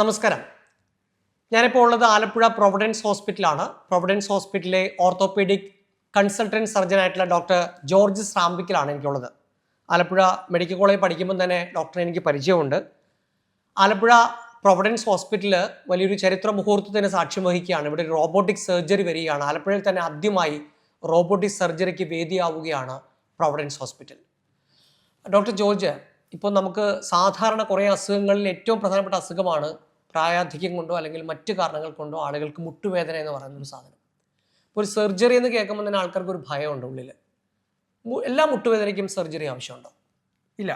നമസ്കാരം. ഞാനിപ്പോൾ ഉള്ളത് ആലപ്പുഴ പ്രൊവിഡൻസ് ഹോസ്പിറ്റലാണ്. പ്രൊവിഡൻസ് ഹോസ്പിറ്റലിലെ ഓർത്തോപീഡിക് കൺസൾട്ടന്റ് സർജൻ ആയിട്ടുള്ള ഡോക്ടർ ജോർജ് സ്രാമ്പിക്കലാണ് എനിക്കുള്ളത്. ആലപ്പുഴ മെഡിക്കൽ കോളേജ് പഠിക്കുമ്പോൾ തന്നെ ഡോക്ടറെ എനിക്ക് പരിചയമുണ്ട്. ആലപ്പുഴ പ്രൊവിഡൻസ് ഹോസ്പിറ്റൽ വലിയൊരു ചരിത്ര മുഹൂർത്തത്തിന് സാക്ഷ്യം വഹിക്കുകയാണ്. ഇവിടെ റോബോട്ടിക് സർജറി വരികയാണ്. ആലപ്പുഴയിൽ തന്നെ ആദ്യമായി റോബോട്ടിക് സർജറിക്ക് വേദിയാവുകയാണ് പ്രൊവിഡൻസ് ഹോസ്പിറ്റൽ. ഡോക്ടർ ജോർജ് ഇപ്പോൾ നമുക്ക് സാധാരണ കുറേ അസുഖങ്ങളിൽ ഏറ്റവും പ്രധാനപ്പെട്ട അസുഖമാണ് പ്രായാധിക്യം കൊണ്ടോ അല്ലെങ്കിൽ മറ്റു കാരണങ്ങൾ കൊണ്ടോ ആളുകൾക്ക് മുട്ടുവേദന എന്ന് പറയുന്ന ഒരു സാധനം. ഒരു സർജറി എന്ന് കേൾക്കുമ്പോൾ തന്നെ ആൾക്കാർക്ക് ഒരു ഭയമുണ്ട് ഉള്ളിൽ എല്ലാ മുട്ടുവേദനയ്ക്കും സർജറി ആവശ്യമുണ്ടോ? ഇല്ല.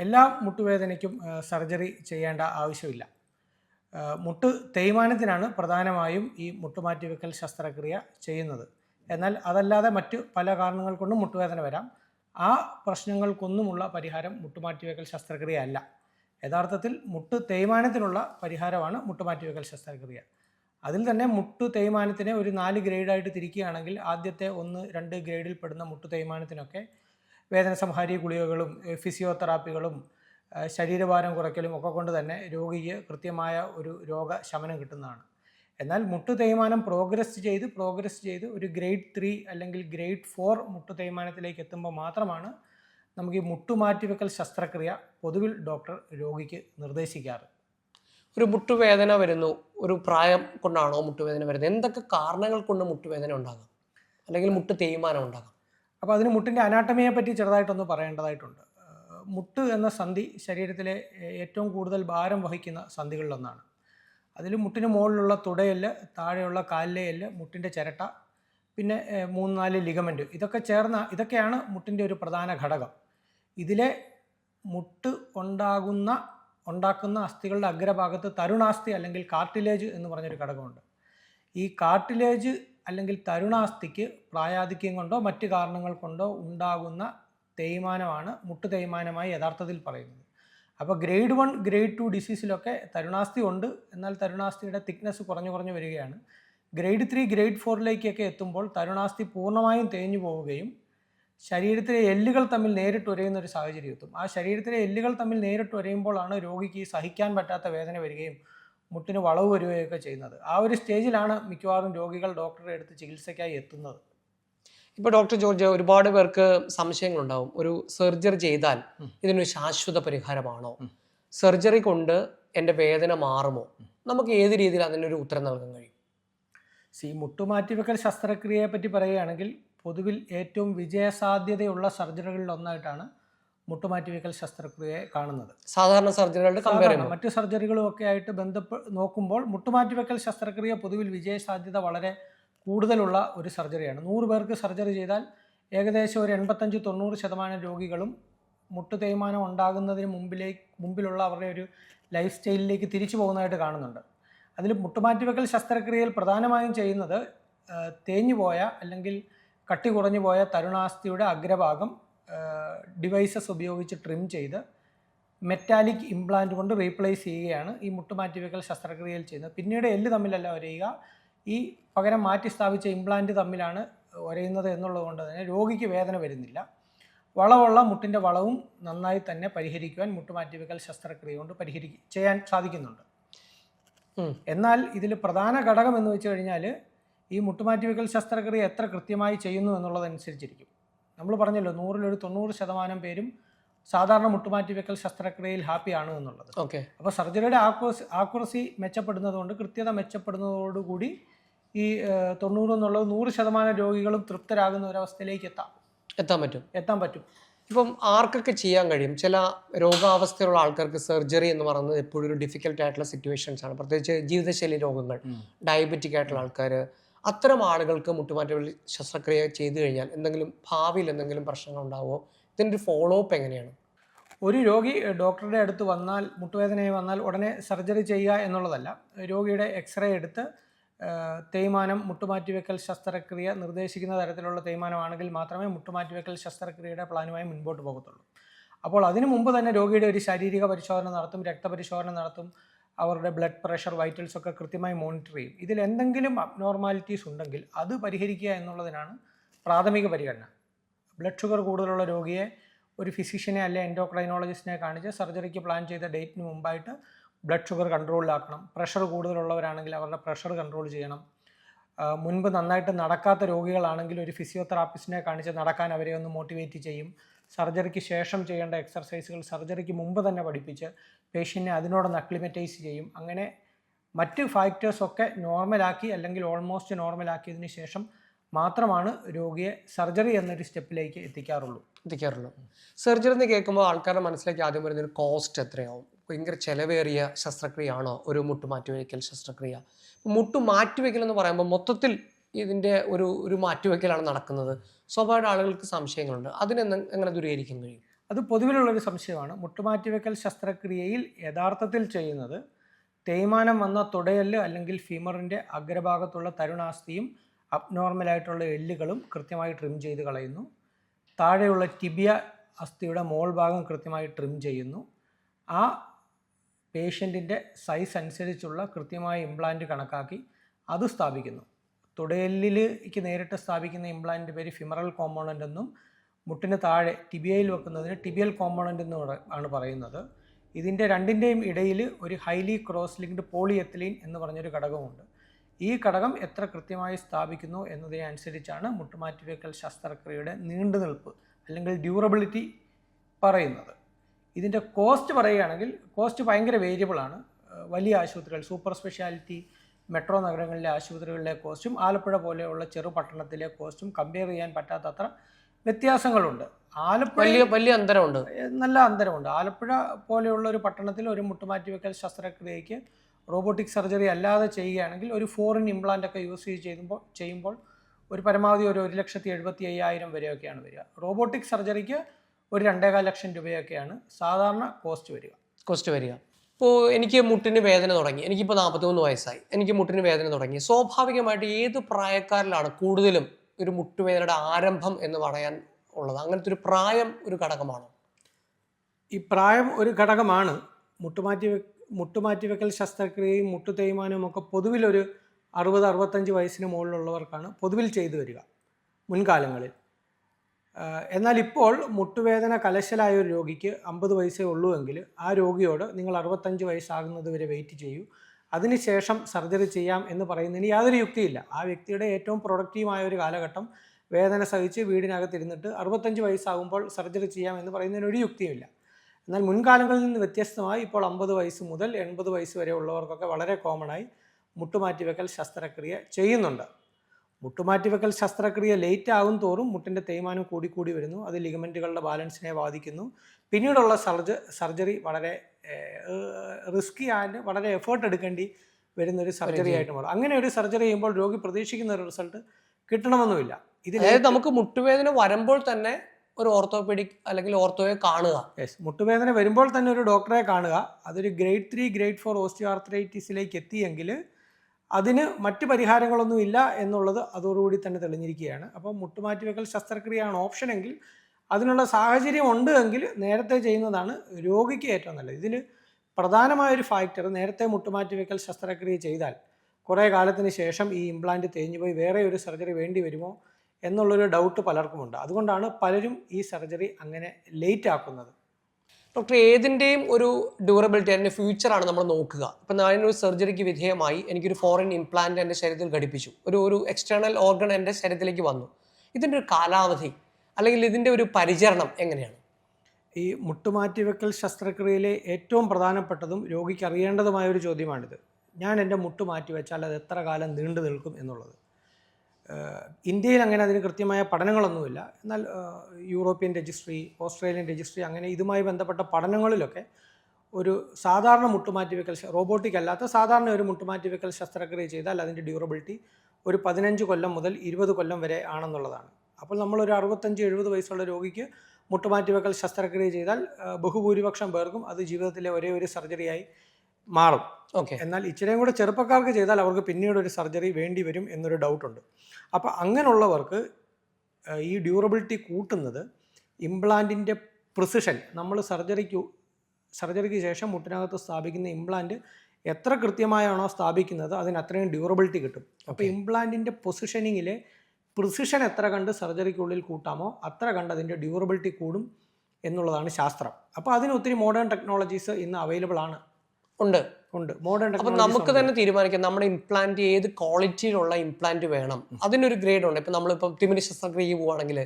എല്ലാ മുട്ടുവേദനയ്ക്കും സർജറി ചെയ്യേണ്ട ആവശ്യമില്ല. മുട്ട് തേയ്മാനത്തിനാണ് പ്രധാനമായും ഈ മുട്ടുമാറ്റിവെക്കൽ ശസ്ത്രക്രിയ ചെയ്യുന്നത്. എന്നാൽ അതല്ലാതെ മറ്റ് പല കാരണങ്ങൾ കൊണ്ടും മുട്ടുവേദന വരാം. ആ പ്രശ്നങ്ങൾക്കൊന്നുമുള്ള പരിഹാരം മുട്ടുമാറ്റിവെക്കൽ ശസ്ത്രക്രിയ അല്ല യഥാർത്ഥത്തിൽ മുട്ട് തേയ്മാനത്തിനുള്ള പരിഹാരമാണ് മുട്ടുമാറ്റിവെക്കൽ ശസ്ത്രക്രിയ. അതിൽ തന്നെ മുട്ടു തേയ്മാനത്തിനെ ഒരു നാല് ഗ്രേഡായിട്ട് തിരിക്കുകയാണെങ്കിൽ ആദ്യത്തെ ഒന്ന് രണ്ട് ഗ്രേഡിൽ പെടുന്ന മുട്ടു തേയ്മാനത്തിനൊക്കെ വേദന സംഹാരി ഗുളികകളും ഫിസിയോതെറാപ്പികളും ശരീരഭാരം കുറയ്ക്കലും ഒക്കെ കൊണ്ട് തന്നെ രോഗിക്ക് കൃത്യമായ ഒരു രോഗശമനം കിട്ടുന്നതാണ്. എന്നാൽ മുട്ടു തേയ്മാനം പ്രോഗ്രസ് ചെയ്ത് പ്രോഗ്രസ് ചെയ്ത് ഒരു ഗ്രേഡ് ത്രീ അല്ലെങ്കിൽ ഗ്രേഡ് ഫോർ മുട്ടു തേയ്മാനത്തിലേക്ക് എത്തുമ്പോൾ മാത്രമാണ് നമുക്ക് ഈ മുട്ടുമാറ്റിവെക്കൽ ശസ്ത്രക്രിയ പൊതുവിൽ ഡോക്ടർ രോഗിക്ക് നിർദ്ദേശിക്കാറ്. ഒരു മുട്ടുവേദന വരുന്നു ഒരു പ്രായം കൊണ്ടാണോ മുട്ടുവേദന വരുന്നത്? എന്തൊക്കെ കാരണങ്ങൾ കൊണ്ട് മുട്ടുവേദന ഉണ്ടാകാം? അല്ലെങ്കിൽ മുട്ട് തേയ്മാനം ഉണ്ടാകാം? അപ്പോൾ അതിന് മുട്ടിന്റെ അനാട്ടമിയെ പറ്റി ചെറുതായിട്ടൊന്ന് പറയേണ്ടതായിട്ടുണ്ട്. മുട്ട് എന്ന സന്ധി ശരീരത്തിലെ ഏറ്റവും കൂടുതൽ ഭാരം വഹിക്കുന്ന സന്ധികളിലൊന്നാണ്. അതിൽ മുട്ടിന് മുകളിലുള്ള തുടയെല്ല് താഴെയുള്ള കാലിലെ എല്ല് മുട്ടിന്റെ ചിരട്ട പിന്നെ മൂന്ന് നാല് ലിഗമെന്റ് ഇതൊക്കെ ചേർന്ന ഇതൊക്കെയാണ് മുട്ടിന്റെ ഒരു പ്രധാന ഘടകം. ഇതിലെ മുട്ട് ഉണ്ടാകുന്ന ഉണ്ടാക്കുന്ന അസ്ഥികളുടെ അഗ്രഭാഗത്ത് തരുണാസ്ഥി അല്ലെങ്കിൽ കാർട്ടിലേജ് എന്ന് പറഞ്ഞൊരു ഘടകമുണ്ട്. ഈ കാർട്ടിലേജ് അല്ലെങ്കിൽ തരുണാസ്ഥിക്ക് പ്രായാധിക്യം കൊണ്ടോ മറ്റ് കാരണങ്ങൾ കൊണ്ടോ ഉണ്ടാകുന്ന തേയ്മാനമാണ് മുട്ട് തേയ്മാനമായി യഥാർത്ഥത്തിൽ പറയുന്നത്. അപ്പോൾ ഗ്രേഡ് വൺ ഗ്രേഡ് ടു ഡിസീസിലൊക്കെ തരുണാസ്ഥി ഉണ്ട്. എന്നാൽ തരുണാസ്ഥിയുടെ തിക്നെസ് കുറഞ്ഞു കുറഞ്ഞു വരികയാണ്. ഗ്രേഡ് ത്രീ ഗ്രേഡ് ഫോറിലേക്കൊക്കെ എത്തുമ്പോൾ തരുണാസ്ഥി പൂർണമായും തേഞ്ഞു പോവുകയും ശരീരത്തിലെ എല്ലുകൾ തമ്മിൽ നേരിട്ട് ഉരയുന്ന ഒരു സാഹചര്യം എത്തും. ആ ശരീരത്തിലെ എല്ലുകൾ തമ്മിൽ നേരിട്ട് ഉരയുമ്പോഴാണ് രോഗിക്ക് സഹിക്കാൻ പറ്റാത്ത വേദന വരികയും മുട്ടിന് വളവ് വരികയൊക്കെ ചെയ്യുന്നത്. ആ ഒരു സ്റ്റേജിലാണ് മിക്കവാറും രോഗികൾ ഡോക്ടറെ അടുത്ത് ചികിത്സയ്ക്കായി എത്തുന്നത്. ഇപ്പോൾ ഡോക്ടർ ജോർജ് ഒരുപാട് പേർക്ക് സംശയങ്ങളുണ്ടാവും. ഒരു സർജറി ചെയ്താൽ ഇതിനൊരു ശാശ്വത പരിഹാരമാണോ? സർജറി കൊണ്ട് എന്റെ വേദന മാറുമോ? നമുക്ക് ഏത് രീതിയിൽ അതിനൊരു ഉത്തരം നൽകാൻ കഴിയും? സി മുട്ടുമാറ്റിവെക്കൽ ശസ്ത്രക്രിയയെ പറ്റി പറയുകയാണെങ്കിൽ പൊതുവിൽ ഏറ്റവും വിജയസാധ്യതയുള്ള സർജറികളിൽ ഒന്നായിട്ടാണ് മുട്ടുമാറ്റിവെക്കൽ ശസ്ത്രക്രിയയെ കാണുന്നത്. സാധാരണ സർജറികളുടെ കമ്പയർ മറ്റ് സർജറികളും ഒക്കെ ആയിട്ട് ബന്ധപ്പെ നോക്കുമ്പോൾ മുട്ടുമാറ്റിവെക്കൽ ശസ്ത്രക്രിയ പൊതുവിൽ വിജയസാധ്യത വളരെ കൂടുതലുള്ള ഒരു സർജറിയാണ്. നൂറ് പേർക്ക് സർജറി ചെയ്താൽ ഏകദേശം ഒരു എൺപത്തഞ്ച് തൊണ്ണൂറ് ശതമാനം രോഗികളും മുട്ടു തേയ്മാനം ഉണ്ടാകുന്നതിന് മുമ്പിലേക്ക് മുമ്പിലുള്ള അവരുടെ ഒരു ലൈഫ് സ്റ്റൈലിലേക്ക് തിരിച്ചു പോകുന്നതായിട്ട് കാണുന്നുണ്ട്. അതിൽ മുട്ടുമാറ്റിവെക്കൽ ശസ്ത്രക്രിയയിൽ പ്രധാനമായും ചെയ്യുന്നത് തേഞ്ഞു പോയ അല്ലെങ്കിൽ കട്ടി കുറഞ്ഞു പോയ തരുണാസ്ഥിയുടെ അഗ്രഭാഗം ഡിവൈസസ് ഉപയോഗിച്ച് ട്രിം ചെയ്ത് മെറ്റാലിക് ഇംപ്ലാന്റ് കൊണ്ട് റീപ്ലേസ് ചെയ്യുകയാണ് ഈ മുട്ടുമാറ്റിവെക്കൽ ശസ്ത്രക്രിയയിൽ ചെയ്യുന്നത്. പിന്നീട് എല്ല് തമ്മിലല്ല ഒരയുക ഈ പകരം മാറ്റി സ്ഥാപിച്ച ഇംപ്ലാന്റ് തമ്മിലാണ് ഒരയുന്നത് എന്നുള്ളത് കൊണ്ട് തന്നെ രോഗിക്ക് വേദന വരുന്നില്ല. വളവുള്ള മുട്ടിന്റെ വളവും നന്നായി തന്നെ പരിഹരിക്കുവാൻ മുട്ടുമാറ്റിവെക്കൽ ശസ്ത്രക്രിയ കൊണ്ട് പരിഹരി ചെയ്യാൻ സാധിക്കുന്നുണ്ട്. എന്നാൽ ഇതിൽ പ്രധാന ഘടകം എന്ന് വെച്ച് കഴിഞ്ഞാൽ ഈ മുട്ടുമാറ്റിവെക്കൽ ശസ്ത്രക്രിയ എത്ര കൃത്യമായി ചെയ്യുന്നു എന്നുള്ളതനുസരിച്ചിരിക്കും. നമ്മൾ പറഞ്ഞല്ലോ നൂറിലൊരു തൊണ്ണൂറ് ശതമാനം പേരും സാധാരണ മുട്ടുമാറ്റി വെക്കൽ ശസ്ത്രക്രിയയിൽ ഹാപ്പിയാണ് എന്നുള്ളത്. ഓക്കെ അപ്പോൾ സർജറിയുടെ ആക്യുറസി ആക്യുറസി മെച്ചപ്പെടുന്നതുകൊണ്ട് കൃത്യത മെച്ചപ്പെടുന്നതോടുകൂടി ഈ തൊണ്ണൂറ് എന്നുള്ളത് നൂറ് ശതമാനം രോഗികളും തൃപ്തരാകുന്ന ഒരവസ്ഥയിലേക്ക് എത്താം. എത്താൻ പറ്റും. എത്താൻ പറ്റും. ഇപ്പം ആർക്കൊക്കെ ചെയ്യാൻ കഴിയും? ചില രോഗാവസ്ഥയുള്ള ആൾക്കാർക്ക് സർജറി എന്ന് പറയുന്നത് എപ്പോഴും ഒരു ഡിഫിക്കൽട്ട് ആയിട്ടുള്ള സിറ്റുവേഷൻസ് ആണ്. പ്രത്യേകിച്ച് ജീവിതശൈലി രോഗങ്ങൾ ഡയബറ്റിക് ആയിട്ടുള്ള ആൾക്കാർ അത്തരം ആളുകൾക്ക് മുട്ടുമാറ്റ ശസ്ത്രക്രിയ ചെയ്തു കഴിഞ്ഞാൽ എന്തെങ്കിലും ഭാവിയിൽ എന്തെങ്കിലും പ്രശ്നങ്ങൾ ഉണ്ടാവുമോ? ഇതിന്റെ ഒരു ഫോളോ അപ്പ് എങ്ങനെയാണ്? ഒരു രോഗി ഡോക്ടറുടെ അടുത്ത് വന്നാൽ മുട്ടുവേദനയായി വന്നാൽ ഉടനെ സർജറി ചെയ്യുക എന്നുള്ളതല്ല. രോഗിയുടെ എക്സ്റേ എടുത്ത് തേയ്മാനം മുട്ടുമാറ്റിവെക്കൽ ശസ്ത്രക്രിയ നിർദ്ദേശിക്കുന്ന തരത്തിലുള്ള തേയ്മാനമാണെങ്കിൽ മാത്രമേ മുട്ടുമാറ്റിവെക്കൽ ശസ്ത്രക്രിയയുടെ പ്ലാനുമായി മുൻപോട്ട് പോകത്തുള്ളൂ. അപ്പോൾ അതിനു മുമ്പ് തന്നെ രോഗിയുടെ ഒരു ശാരീരിക പരിശോധന നടത്തും രക്തപരിശോധന നടത്തും അവരുടെ ബ്ലഡ് പ്രഷർ വൈറ്റൽസ് ഒക്കെ കൃത്യമായി മോണിറ്റർ ചെയ്യും. ഇതിൽ എന്തെങ്കിലും അബ്നോർമാലിറ്റീസ് ഉണ്ടെങ്കിൽ അത് പരിഹരിക്കുക എന്നുള്ളതിനാണ് പ്രാഥമിക പരിഗണന. ബ്ലഡ് ഷുഗർ കൂടുതലുള്ള രോഗിയെ ഒരു ഫിസിഷ്യനെ അല്ലെ എൻഡോക്രൈനോളജിസ്റ്റിനെ കാണിച്ച് സർജറിക്ക് പ്ലാൻ ചെയ്ത ഡേറ്റിന് മുമ്പായിട്ട് ബ്ലഡ് ഷുഗർ കൺട്രോളിലാക്കണം പ്രഷർ കൂടുതലുള്ളവരാണെങ്കിൽ അവരുടെ പ്രഷർ കൺട്രോൾ ചെയ്യണം. മുൻപ് നന്നായിട്ട് നടക്കാത്ത രോഗികളാണെങ്കിൽ ഒരു ഫിസിയോതെറാപ്പിസ്റ്റിനെ കാണിച്ച് നടക്കാൻ അവരെ ഒന്ന് മോട്ടിവേറ്റ് ചെയ്യും. സർജറിക്ക് ശേഷം ചെയ്യേണ്ട എക്സർസൈസുകൾ സർജറിക്ക് മുമ്പ് തന്നെ പഠിപ്പിച്ച് പേഷ്യന്റിനെ അതിനോടൊന്ന് അക്ലിമറ്റൈസ് ചെയ്യും. അങ്ങനെ മറ്റ് ഫാക്ടേഴ്സൊക്കെ നോർമലാക്കി അല്ലെങ്കിൽ ഓൾമോസ്റ്റ് നോർമലാക്കിയതിന് ശേഷം മാത്രമാണ് രോഗിയെ സർജറി എന്നൊരു സ്റ്റെപ്പിലേക്ക് എത്തിക്കാറുള്ളൂ. എത്തിക്കാറുള്ളൂ. സർജറി എന്ന് കേൾക്കുമ്പോൾ ആൾക്കാരുടെ മനസ്സിലേക്ക് ആദ്യം വരുന്ന ഒരു കോസ്റ്റ് എത്രയാവും? ഭയങ്കര ചെലവേറിയ ശസ്ത്രക്രിയയാണോ? ഒരു മുട്ട് മാറ്റിവെക്കൽ ശസ്ത്രക്രിയ. മുട്ട് മാറ്റിവെക്കൽ എന്ന് പറയുമ്പോൾ മൊത്തത്തിൽ ഇതിന്റെ ഒരു ഒരു മാറ്റിവെക്കലാണ് നടക്കുന്നത്. സ്വാഭാവിക ആളുകൾക്ക് സംശയങ്ങളുണ്ട്. അതിനെന്ന് എങ്ങനെ ദൂരീകരിക്കാൻ കഴിയും അത് പൊതുവിലുള്ളൊരു സംശയമാണ്. മുട്ടുമാറ്റിവെക്കൽ ശസ്ത്രക്രിയയിൽ യഥാർത്ഥത്തിൽ ചെയ്യുന്നത് തേയ്മാനം വന്ന തുടയൽ അല്ലെങ്കിൽ ഫീമറിന്റെ അഗ്രഭാഗത്തുള്ള തരുണാസ്ഥിയും അബ്നോർമലായിട്ടുള്ള എല്ലുകളും കൃത്യമായി ട്രിം ചെയ്ത് കളയുന്നു. താഴെയുള്ള ടിബിയ അസ്ഥിയുടെ മോൾ ഭാഗം കൃത്യമായി ട്രിം ചെയ്യുന്നു. ആ പേഷ്യന്റിന്റെ സൈസ് അനുസരിച്ചുള്ള കൃത്യമായ ഇംപ്ലാന്റ് കണക്കാക്കി അത് സ്ഥാപിക്കുന്നു. തുടയെല്ലിലേക്ക് നേരിട്ട് സ്ഥാപിക്കുന്ന ഇംപ്ലാന്റ് പേര് ഫിമറൽ കോമ്പോണന്റ് എന്നും മുട്ടിന് താഴെ ടിബിയയിൽ വെക്കുന്നതിന് ടിബിയൽ കോമ്പോണന്റ് എന്ന് ആണ് പറയുന്നത്. ഇതിന്റെ രണ്ടിന്റെയും ഇടയിൽ ഒരു ഹൈലി ക്രോസ് ലിങ്ക്ഡ് പോളിയെത്തിലീൻ എന്ന് പറഞ്ഞൊരു ഘടകമുണ്ട്. ഈ ഘടകം എത്ര കൃത്യമായി സ്ഥാപിക്കുന്നു എന്നതിനെ അനുസരിച്ചാണ് മുട്ടുമാറ്റിവെക്കൽ ശസ്ത്രക്രിയയുടെ നീണ്ടുനിൽപ്പ് അല്ലെങ്കിൽ ഡ്യൂറബിലിറ്റി പറയുന്നത്. ഇതിന്റെ കോസ്റ്റ് പറയുകയാണെങ്കിൽ കോസ്റ്റ് ഭയങ്കര വേരിയബിളാണ് വലിയ ആശുപത്രികൾ സൂപ്പർ സ്പെഷ്യാലിറ്റി മെട്രോ നഗരങ്ങളിലെ ആശുപത്രികളിലെ കോസ്റ്റും ആലപ്പുഴ പോലെയുള്ള ചെറു പട്ടണത്തിലെ കോസ്റ്റും കമ്പയർ ചെയ്യാൻ പറ്റാത്തത്ര വ്യത്യാസങ്ങളുണ്ട്. ആലപ്പുഴ വലിയ വലിയ അന്തരമുണ്ട്. നല്ല അന്തരമുണ്ട്. ആലപ്പുഴ പോലെയുള്ള ഒരു പട്ടണത്തിൽ ഒരു മുട്ടുമാറ്റിവെക്കൽ ശസ്ത്രക്രിയയ്ക്ക് റോബോട്ടിക് സർജറി അല്ലാതെ ചെയ്യുകയാണെങ്കിൽ ഒരു ഫോറിൻ ഇംപ്ലാന്റ് ഒക്കെ യൂസ് ചെയ്ത് ചെയ്യുമ്പോൾ ചെയ്യുമ്പോൾ ഒരു പരമാവധി ഒരു ഒരു ലക്ഷത്തി എഴുപത്തി അയ്യായിരം വരെയൊക്കെയാണ് വരിക. റോബോട്ടിക് സർജറിക്ക് ഒരു രണ്ടേകാൽ ലക്ഷം രൂപയൊക്കെയാണ് സാധാരണ കോസ്റ്റ് വരിക. കോസ്റ്റ് വരിക. ഇപ്പോൾ എനിക്ക് മുട്ടിന് വേദന തുടങ്ങി. എനിക്കിപ്പോൾ നാൽപ്പത്തിമൂന്ന് വയസ്സായി. എനിക്ക് മുട്ടിന് വേദന തുടങ്ങി. സ്വാഭാവികമായിട്ട് ഏത് പ്രായക്കാരിലാണ് കൂടുതലും ഒരു മുട്ടുവേദനയുടെ ആരംഭം എന്ന് പറയാൻ ഉള്ളത്? അങ്ങനത്തെ ഒരു പ്രായം ഒരു ഘടകമാണോ? ഈ പ്രായം ഒരു ഘടകമാണ്. മുട്ടുമാറ്റി മുട്ടുമാറ്റിവെക്കൽ ശസ്ത്രക്രിയയും മുട്ടു തേയ്മാനവും ഒക്കെ പൊതുവിലൊരു അറുപത് അറുപത്തഞ്ച് വയസ്സിന് മുകളിലുള്ളവർക്കാണ് പൊതുവിൽ ചെയ്തു വരിക മുൻകാലങ്ങളിൽ. എന്നാൽ ഇപ്പോൾ മുട്ടുവേദന കലശലായ ഒരു രോഗിക്ക് അമ്പത് വയസ്സേ ഉള്ളൂവെങ്കിൽ ആ രോഗിയോട് നിങ്ങൾ അറുപത്തഞ്ച് വയസ്സാകുന്നത് വരെ വെയിറ്റ് ചെയ്യൂ. അതിനുശേഷം സർജറി ചെയ്യാം എന്ന് പറയുന്നതിന് യാതൊരു യുക്തിയില്ല. ആ വ്യക്തിയുടെ ഏറ്റവും പ്രൊഡക്റ്റീവായ ഒരു കാലഘട്ടം വേദന സഹിച്ച് വീടിനകത്തിരുന്നിട്ട് അറുപത്തഞ്ച് വയസ്സാകുമ്പോൾ സർജറി ചെയ്യാം എന്ന് പറയുന്നതിന് ഒരു യുക്തിയുമില്ല എന്നാൽ മുൻകാലങ്ങളിൽ നിന്ന് വ്യത്യസ്തമായി ഇപ്പോൾ അമ്പത് വയസ്സ് മുതൽ എൺപത് വയസ്സ് വരെ ഉള്ളവർക്കൊക്കെ വളരെ കോമണായി മുട്ടുമാറ്റിവെക്കൽ ശസ്ത്രക്രിയ ചെയ്യുന്നുണ്ട്. മുട്ടുമാറ്റിവെക്കൽ ശസ്ത്രക്രിയ ലേറ്റ് ആകും തോറും മുട്ടിന്റെ തേയ്മാനം കൂടിക്കൂടി വരുന്നു. അത് ലിഗമെന്റുകളുടെ ബാലൻസിനെ ബാധിക്കുന്നു. പിന്നീടുള്ള സർജ സർജറി വളരെ റിസ്കി ആൻഡ് വളരെ എഫേർട്ട് എടുക്കേണ്ടി വരുന്നൊരു സർജറി ആയിട്ട് മാറും. അങ്ങനെ ഒരു സർജറി ചെയ്യുമ്പോൾ രോഗി പ്രതീക്ഷിക്കുന്ന ഒരു റിസൾട്ട് കിട്ടണമെന്നുമില്ല. ഇതിൽ നമുക്ക് മുട്ടുവേദന വരുമ്പോൾ തന്നെ ഒരു ഓർത്തോപീഡിക് അല്ലെങ്കിൽ ഓർത്തോയെ കാണുക. യെസ് മുട്ടുവേദന വരുമ്പോൾ തന്നെ ഒരു ഡോക്ടറെ കാണുക. അതൊരു ഗ്രേഡ് ത്രീ ഗ്രേഡ് ഫോർ ഓസ്റ്റിയോആർത്രൈറ്റിസിലേക്ക് എത്തിയെങ്കിൽ അതിന് മറ്റ് പരിഹാരങ്ങളൊന്നും ഇല്ല എന്നുള്ളത് അതോടുകൂടി തന്നെ തെളിഞ്ഞിരിക്കുകയാണ്. അപ്പോൾ മുട്ടുമാറ്റിവെക്കൽ ശസ്ത്രക്രിയയാണ് ഓപ്ഷൻ എങ്കിൽ അതിനുള്ള സാഹചര്യം ഉണ്ട് എങ്കിൽ നേരത്തെ ചെയ്യുന്നതാണ് രോഗിക്ക് ഏറ്റവും നല്ലത്. ഇതിന് പ്രധാനമായൊരു ഫാക്ടർ നേരത്തെ മുട്ടുമാറ്റിവെക്കൽ ശസ്ത്രക്രിയ ചെയ്താൽ കുറേ കാലത്തിന് ശേഷം ഈ ഇംപ്ലാന്റ് തേഞ്ഞുപോയി വേറെ ഒരു സർജറി വേണ്ടി വരുമോ? എന്നുള്ളൊരു ഡൗട്ട് പലർക്കുമുണ്ട്. അതുകൊണ്ടാണ് പലരും ഈ സർജറി അങ്ങനെ ലേറ്റ് ആക്കുന്നത്. ഡോക്ടർ ഏതിന്റെയും ഒരു ഡ്യൂറബിലിറ്റി അതിന്റെ ഫ്യൂച്ചറാണ് നമ്മൾ നോക്കുക. ഇപ്പം ഞാനൊരു സർജറിക്ക് വിധേയമായി എനിക്കൊരു ഫോറിൻ ഇംപ്ലാന്റ് എന്റെ ശരീരത്തിൽ ഘടിപ്പിച്ചു. ഒരു ഒരു എക്സ്റ്റേണൽ ഓർഗൺ എന്റെ ശരീരത്തിലേക്ക് വന്നു. ഇതിന്റെ ഒരു കാലാവധി അല്ലെങ്കിൽ ഇതിന്റെ ഒരു പരിചരണം എങ്ങനെയാണ്? ഈ മുട്ടുമാറ്റിവെക്കൽ ശസ്ത്രക്രിയയിലെ ഏറ്റവും പ്രധാനപ്പെട്ടതും രോഗിക്ക് അറിയേണ്ടതുമായ ഒരു ചോദ്യമാണിത്. ഞാൻ എന്റെ മുട്ട് മാറ്റി വെച്ചാൽ അത് എത്ര കാലം നീണ്ടു നിൽക്കും എന്നുള്ളത്. ഇന്ത്യയിൽ അങ്ങനെ അതിന് കൃത്യമായ പഠനങ്ങളൊന്നുമില്ല. എന്നാൽ യൂറോപ്യൻ രജിസ്ട്രി ഓസ്ട്രേലിയൻ രജിസ്ട്രി അങ്ങനെ ഇതുമായി ബന്ധപ്പെട്ട പഠനങ്ങളിലൊക്കെ ഒരു സാധാരണ മുട്ടുമാറ്റിവെക്കൽ വെക്കൽ റോബോട്ടിക് അല്ലാത്ത സാധാരണ ഒരു മുട്ടുമാറ്റിവെക്കൽ ശസ്ത്രക്രിയ ചെയ്താൽ അതിന്റെ ഡ്യൂറബിലിറ്റി ഒരു പതിനഞ്ച് കൊല്ലം മുതൽ ഇരുപത് കൊല്ലം വരെ ആണെന്നുള്ളതാണ്. അപ്പോൾ നമ്മളൊരു അറുപത്തഞ്ച് എഴുപത് വയസ്സുള്ള രോഗിക്ക് മുട്ടുമാറ്റിവെക്കൽ ശസ്ത്രക്രിയ ചെയ്താൽ ബഹുഭൂരിപക്ഷം പേർക്കും അത് ജീവിതത്തിലെ ഒരേ ഒരു സർജറിയായി മാറും. ഓക്കെ. എന്നാൽ ഇച്ചിരിയും കൂടെ ചെറുപ്പക്കാർക്ക് ചെയ്താൽ അവർക്ക് പിന്നീട് ഒരു സർജറി വേണ്ടി വരും എന്നൊരു ഡൗട്ടുണ്ട്. അപ്പോൾ അങ്ങനെയുള്ളവർക്ക് ഈ ഡ്യൂറബിലിറ്റി കൂട്ടുന്നത് ഇംപ്ലാന്റിന്റെ പ്രിസിഷൻ. നമ്മൾ സർജറിക്ക് സർജറിക്ക് ശേഷം മുട്ടിനകത്ത് സ്ഥാപിക്കുന്ന ഇംപ്ലാന്റ് എത്ര കൃത്യമായാണോ സ്ഥാപിക്കുന്നത് അതിന് അത്രയും ഡ്യൂറബിലിറ്റി കിട്ടും. അപ്പോൾ ഇംപ്ലാന്റിന്റെ പൊസിഷനിങ്ങിലെ പ്രിസിഷൻ എത്ര കണ്ട് സർജറിക്കുള്ളിൽ കൂട്ടാമോ അത്ര കണ്ട് അതിന്റെ ഡ്യൂറബിലിറ്റി കൂടും എന്നുള്ളതാണ് ശാസ്ത്രം. അപ്പോൾ അതിന് ഒത്തിരി മോഡേൺ ടെക്നോളജീസ് ഇന്ന് അവൈലബിൾ ആണ്. ഉണ്ട്. ഉണ്ട്. മോഡേൺ അപ്പൊ നമുക്ക് തന്നെ തീരുമാനിക്കാം നമ്മുടെ ഇംപ്ലാന്റ് ഏത് ക്വാളിറ്റിയിലുള്ള ഇംപ്ലാന്റ് വേണം. അതിനൊരു ഗ്രേഡ് ഉണ്ട്. ഇപ്പൊ നമ്മളിപ്പം തിമിര ശസ്ത്രക്രിയ പോവുകയാണെങ്കിൽ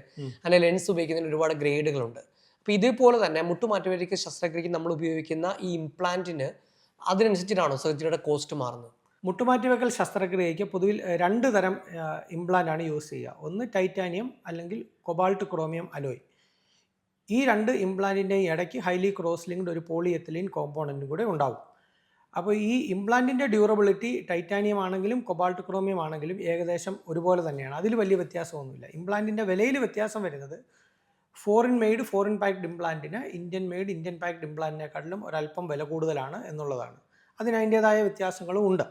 അല്ലെങ്കിൽ ലെൻസ് ഉപയോഗിക്കുന്നതിന് ഒരുപാട് ഗ്രേഡുകളുണ്ട് അപ്പൊ ഇതേപോലെ തന്നെ മുട്ടുമാറ്റവരിക്ക് ശസ്ത്രക്രിയക്ക് നമ്മൾ ഉപയോഗിക്കുന്ന ഈ ഇംപ്ലാന്റിന് അതിനനുസരിച്ചിട്ടാണോ സർജറിയുടെ കോസ്റ്റ് മാറുന്നത്? മുട്ടുമാറ്റിവെക്കൽ ശസ്ത്രക്രിയയ്ക്ക് പൊതുവിൽ രണ്ട് തരം ഇംപ്ലാന്റ് ആണ് യൂസ് ചെയ്യുക. ഒന്ന് ടൈറ്റാനിയം അല്ലെങ്കിൽ കൊബാൾട്ട് ക്രോമിയം അലോയ് ഈ രണ്ട് ഇംപ്ലാന്റിന്റെയും ഇടയ്ക്ക് ഹൈലി ക്രോസ്ലിങ്ഡ് ഒരു പോളിയെത്തിലിൻ കോമ്പോണന്റും കൂടെ ഉണ്ടാവും. അപ്പോൾ ഈ ഇംപ്ലാന്റിന്റെ ഡ്യൂറബിലിറ്റി ടൈറ്റാനിയം ആണെങ്കിലും കൊബാൾട്ട് ക്രോമിയം ആണെങ്കിലും ഏകദേശം ഒരുപോലെ തന്നെയാണ്. അതിൽ വലിയ വ്യത്യാസമൊന്നുമില്ല. ഇംപ്ലാന്റിന്റെ വിലയിൽ വ്യത്യാസം വരുന്നത് ഫോറിൻ മെയ്ഡ് ഫോറിൻ പാക്ഡ് ഇംപ്ലാന്റിന് ഇന്ത്യൻ മെയ്ഡ് ഇന്ത്യൻ പാക്ഡ് ഇംപ്ലാന്റിനെക്കാട്ടിലും ഒരല്പം വില കൂടുതലാണ് എന്നുള്ളതാണ്. അതിന് അതിന്റേതായ വ്യത്യാസങ്ങളും ഉണ്ട്.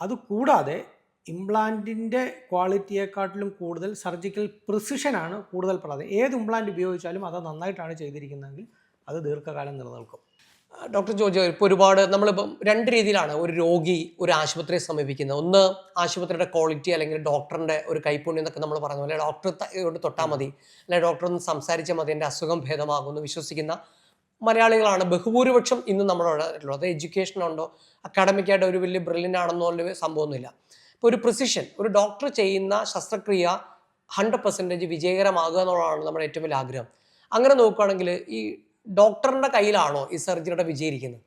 അതുകൂടാതെ ഇംപ്ലാന്റിന്റെ ക്വാളിറ്റിയെക്കാട്ടിലും കൂടുതൽ സർജിക്കൽ പ്രിസിഷനാണ് കൂടുതൽ പ്രധാനം. ഏത് ഇംപ്ലാന്റ് ഉപയോഗിച്ചാലും അത് നന്നായിട്ടാണ് ചെയ്തിരിക്കുന്നതെങ്കിൽ അത് ദീർഘകാലം നിലനിൽക്കും. ഡോക്ടർ ജോർജ് ഇപ്പോൾ ഒരുപാട് നമ്മളിപ്പം രണ്ട് രീതിയിലാണ് ഒരു രോഗി ഒരു ആശുപത്രിയെ സമീപിക്കുന്നത്. ഒന്ന് ആശുപത്രിയുടെ ക്വാളിറ്റി അല്ലെങ്കിൽ ഡോക്ടറിന്റെ ഒരു കൈപ്പുണ്യം എന്നൊക്കെ നമ്മൾ പറഞ്ഞു അല്ലെങ്കിൽ ഡോക്ടർ തൊട്ടാൽ മതി. അല്ലെങ്കിൽ ഡോക്ടർ ഒന്ന് സംസാരിച്ചാൽ മതി എന്റെ അസുഖം ഭേദമാകുമെന്ന് വിശ്വസിക്കുന്ന മലയാളികളാണ് ബഹുഭൂരിപക്ഷം ഇന്ന് നമ്മുടെ ഉള്ളത്. എഡ്യൂക്കേഷൻ ഉണ്ടോ അക്കാഡമിക്കായിട്ട് ഒരു വലിയ ബ്രില്യന്റ് ആണെന്നോ ഒരു സംഭവമൊന്നുമില്ല. ഇപ്പോൾ ഒരു പ്രിസിഷൻ ഒരു ഡോക്ടർ ചെയ്യുന്ന ശസ്ത്രക്രിയ ഹൺഡ്രഡ് പെർസെന്റേജ് വിജയകരമാകുക എന്നുള്ളതാണ് നമ്മുടെ ഏറ്റവും വലിയ ആഗ്രഹം. അങ്ങനെ നോക്കുകയാണെങ്കിൽ ഈ ഡോക്ടറിന്റെ കയ്യിലാണോ ഈ സർജറിയുടെ വിജയിരിക്കുന്നത്?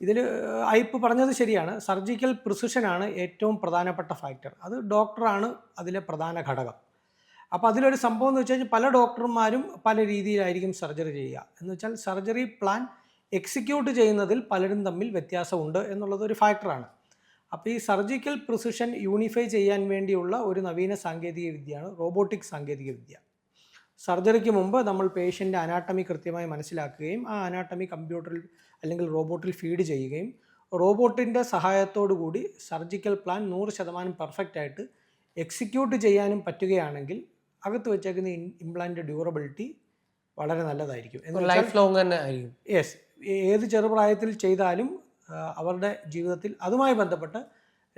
ഇതിൽ അയ്പ് പറഞ്ഞത് ശരിയാണ്. സർജിക്കൽ പ്രിസിഷനാണ് ഏറ്റവും പ്രധാനപ്പെട്ട ഫാക്ടർ. അത് ഡോക്ടറാണ് അതിലെ പ്രധാന ഘടകം. അപ്പോൾ അതിലൊരു സംഭവം എന്ന് വെച്ച് കഴിഞ്ഞാൽ പല ഡോക്ടർമാരും പല രീതിയിലായിരിക്കും സർജറി ചെയ്യുക. എന്ന് വെച്ചാൽ സർജറി പ്ലാൻ എക്സിക്യൂട്ട് ചെയ്യുന്നതിൽ പലരും തമ്മിൽ വ്യത്യാസമുണ്ട് എന്നുള്ളത് ഒരു ഫാക്ടറാണ്. അപ്പോൾ ഈ സർജിക്കൽ പ്രിസിഷൻ യൂണിഫൈ ചെയ്യാൻ വേണ്ടിയുള്ള ഒരു നവീന സാങ്കേതിക വിദ്യയാണ് റോബോട്ടിക് സാങ്കേതിക വിദ്യ. സർജറിക്ക് മുമ്പ് നമ്മൾ പേഷ്യന്റെ അനാട്ടമി കൃത്യമായി മനസ്സിലാക്കുകയും ആ അനാട്ടമി കമ്പ്യൂട്ടറിൽ അല്ലെങ്കിൽ റോബോട്ടിൽ ഫീഡ് ചെയ്യുകയും റോബോട്ടിന്റെ സഹായത്തോടു കൂടി സർജിക്കൽ പ്ലാൻ നൂറ് ശതമാനം പെർഫെക്റ്റ് ആയിട്ട് എക്സിക്യൂട്ട് ചെയ്യാനും പറ്റുകയാണെങ്കിൽ അകത്ത് വെച്ചേക്കുന്ന ഇംപ്ലാന്റ് ഡ്യൂറബിലിറ്റി വളരെ നല്ലതായിരിക്കും. ലൈഫ് ലോങ് തന്നെ ആയിരിക്കും. യെസ് ഏത് ചെറുപ്രായത്തിൽ ചെയ്താലും അവരുടെ ജീവിതത്തിൽ അതുമായി ബന്ധപ്പെട്ട്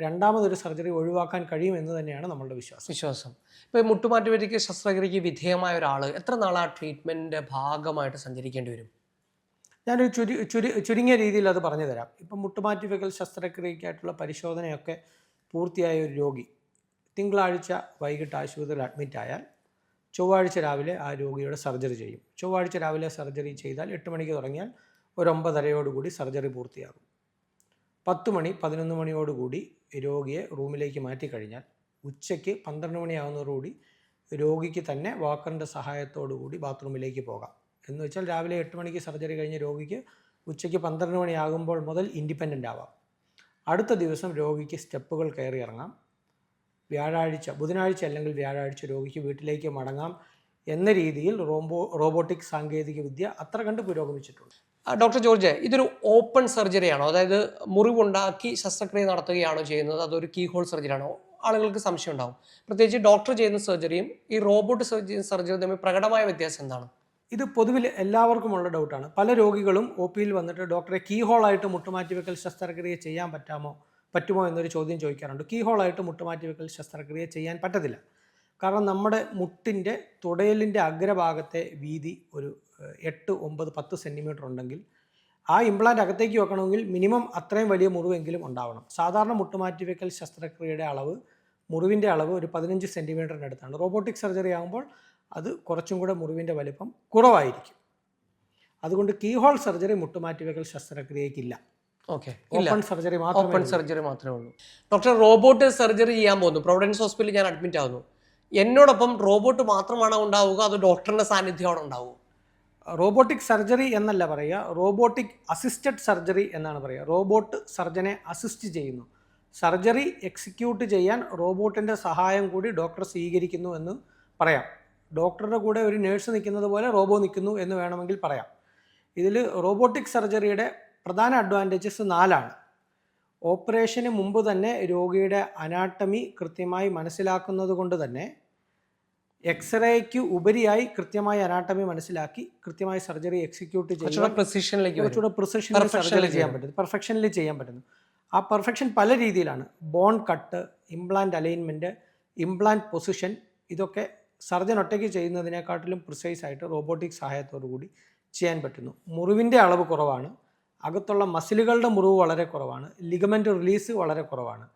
രണ്ടാമതൊരു സർജറി ഒഴിവാക്കാൻ കഴിയുമെന്ന് തന്നെയാണ് നമ്മളുടെ വിശ്വാസം. വിശ്വാസം. ഇപ്പോൾ മുട്ടുമാറ്റുപറ്റിക്ക് ശസ്ത്രക്രിയക്ക് വിധേയമായ ഒരാൾ എത്ര നാൾ ആ ട്രീറ്റ്മെന്റിന്റെ ഭാഗമായിട്ട് സഞ്ചരിക്കേണ്ടി വരും? ഞാനൊരു ചുരു ചുരു ചുരുങ്ങിയ രീതിയിൽ അത് പറഞ്ഞു തരാം. ഇപ്പം മുട്ടുമാറ്റിവെക്കൽ ശസ്ത്രക്രിയക്കായിട്ടുള്ള പരിശോധനയൊക്കെ പൂർത്തിയായ ഒരു രോഗി തിങ്കളാഴ്ച വൈകിട്ട് ആശുപത്രിയിൽ അഡ്മിറ്റ് ആയാൽ ചൊവ്വാഴ്ച രാവിലെ ആ രോഗിയുടെ സർജറി ചെയ്യും. ചൊവ്വാഴ്ച രാവിലെ സർജറി ചെയ്താൽ എട്ട് മണിക്ക് തുടങ്ങിയാൽ ഒരു ഒമ്പതരയോടുകൂടി സർജറി പൂർത്തിയാകും. പത്ത് മണി പതിനൊന്ന് മണിയോടുകൂടി രോഗിയെ റൂമിലേക്ക് മാറ്റിക്കഴിഞ്ഞാൽ ഉച്ചയ്ക്ക് പന്ത്രണ്ട് മണിയാവുന്നതോടുകൂടി രോഗിക്ക് തന്നെ വാക്കറിന്റെ സഹായത്തോടുകൂടി ബാത്റൂമിലേക്ക് പോകാം. എന്ന് വെച്ചാൽ രാവിലെ എട്ട് മണിക്ക് സർജറി കഴിഞ്ഞ രോഗിക്ക് ഉച്ചയ്ക്ക് പന്ത്രണ്ട് മണിയാകുമ്പോൾ മുതൽ ഇൻഡിപെൻഡന്റ് ആവാം. അടുത്ത ദിവസം രോഗിക്ക് സ്റ്റെപ്പുകൾ കയറി ഇറങ്ങാം. വ്യാഴാഴ്ച ബുധനാഴ്ച അല്ലെങ്കിൽ വ്യാഴാഴ്ച രോഗിക്ക് വീട്ടിലേക്ക് മടങ്ങാം എന്ന രീതിയിൽ റോബോ റോബോട്ടിക് സാങ്കേതിക വിദ്യ അത്ര കണ്ട് പുരോഗമിച്ചിട്ടുണ്ട്. ഡോക്ടർ ജോർജ് ഇതൊരു ഓപ്പൺ സർജറി ആണോ അതായത് മുറിവുണ്ടാക്കി ശസ്ത്രക്രിയ നടത്തുകയാണോ ചെയ്യുന്നത്? അതൊരു കീ ഹോൾ സർജറി ആണോ ആളുകൾക്ക് സംശയം ഉണ്ടാവും. പ്രത്യേകിച്ച് ഡോക്ടർ ചെയ്യുന്ന സർജറിയും ഈ റോബോട്ട് സർജറി സർജറിയും തമ്മിൽ പ്രകടമായ വ്യത്യാസം എന്താണ്? ഇത് പൊതുവിൽ എല്ലാവർക്കുമുള്ള ഡൗട്ടാണ്. പല രോഗികളും ഒ പിയിൽ വന്നിട്ട് ഡോക്ടറെ കീ ഹോളായിട്ട് മുട്ടുമാറ്റിവെക്കൽ ശസ്ത്രക്രിയ ചെയ്യാൻ പറ്റാമോ പറ്റുമോ എന്നൊരു ചോദ്യം ചോദിക്കാറുണ്ട്. കീ ഹോളായിട്ട് മുട്ടുമാറ്റിവെക്കൽ ശസ്ത്രക്രിയ ചെയ്യാൻ പറ്റത്തില്ല. കാരണം നമ്മുടെ മുട്ടിന്റെ തുടയലിന്റെ അഗ്രഭാഗത്തെ വീതി ഒരു എട്ട് ഒമ്പത് പത്ത് സെന്റിമീറ്റർ ഉണ്ടെങ്കിൽ ആ ഇംപ്ലാന്റ് അകത്തേക്ക് വെക്കണമെങ്കിൽ മിനിമം അത്രയും വലിയ മുറിവെങ്കിലും ഉണ്ടാവണം. സാധാരണ മുട്ടുമാറ്റിവെക്കൽ ശസ്ത്രക്രിയയുടെ അളവ് മുറിവിന്റെ അളവ് ഒരു പതിനഞ്ച് സെന്റിമീറ്ററിന്റെ അടുത്താണ്. റോബോട്ടിക് സർജറി ആകുമ്പോൾ അത് കുറച്ചും കൂടെ മുറിവിന്റെ വലിപ്പം കുറവായിരിക്കും. അതുകൊണ്ട് കീഹോൾ സർജറി മുട്ടുമാറ്റിവെക്കൽ ശസ്ത്രക്രിയക്കില്ല ഓക്കെ ഓപ്പൺ സർജറി മാത്രമേ ഓപ്പൺ സർജറി മാത്രമേ ഉള്ളൂ. ഡോക്ടർ റോബോട്ട് സർജറി ചെയ്യാൻ പോകുന്നു. പ്രൊവിഡൻസ് ഹോസ്പിറ്റലിൽ ഞാൻ അഡ്മിറ്റ് ആവുന്നു എന്നോടൊപ്പം റോബോട്ട് മാത്രമാണോ ഉണ്ടാവുക? അതോ ഡോക്ടറിന്റെ സാന്നിധ്യമാണോ ഉണ്ടാവുക? റോബോട്ടിക് സർജറി എന്നല്ല പറയുക. റോബോട്ടിക് അസിസ്റ്റഡ് സർജറി എന്നാണ് പറയുക. റോബോട്ട് സർജനെ അസിസ്റ്റ് ചെയ്യുന്നു. സർജറി എക്സിക്യൂട്ട് ചെയ്യാൻ റോബോട്ടിന്റെ സഹായം കൂടി ഡോക്ടർ സ്വീകരിക്കുന്നു എന്ന് പറയാം. ഡോക്ടറുടെ കൂടെ ഒരു നേഴ്സ് നിൽക്കുന്നത് പോലെ റോബോ നിൽക്കുന്നു എന്ന് വേണമെങ്കിൽ പറയാം. ഇതിൽ റോബോട്ടിക് സർജറിയുടെ പ്രധാന അഡ്വാന്റേജസ് നാലാണ്. ഓപ്പറേഷന് മുമ്പ് തന്നെ രോഗിയുടെ അനാട്ടമി കൃത്യമായി മനസ്സിലാക്കുന്നത് കൊണ്ട് തന്നെ എക്സ്റേക്ക് ഉപരിയായി കൃത്യമായി അനാട്ടമി മനസ്സിലാക്കി കൃത്യമായി സർജറി എക്സിക്യൂട്ട് ചെയ്യുന്നത് ചെയ്യുക പ്രിസിഷനിലേക്ക് വരും കുറച്ചുകൂടെ പ്രിസിഷനിൽ സർജറി ചെയ്യാൻ പറ്റുന്നു. പറ്റും പെർഫെക്ഷനിൽ ചെയ്യാൻ പറ്റുന്നു. ആ പെർഫെക്ഷൻ പല രീതിയിലാണ്. Bone cut implant alignment implant position ഇതൊക്കെ സർജൻ ഒറ്റയ്ക്ക് ചെയ്യുന്നതിനെക്കാട്ടിലും പ്രിസൈസ് ആയിട്ട് റോബോട്ടിക് സഹായത്തോടു കൂടി ചെയ്യാൻ പറ്റുന്നു. മുറിവിന്റെ അളവ് കുറവാണ്. അകത്തുള്ള മസിലുകളുടെ മുറിവ് വളരെ കുറവാണ്. ലിഗമെന്റ് റിലീസ് വളരെ കുറവാണ്.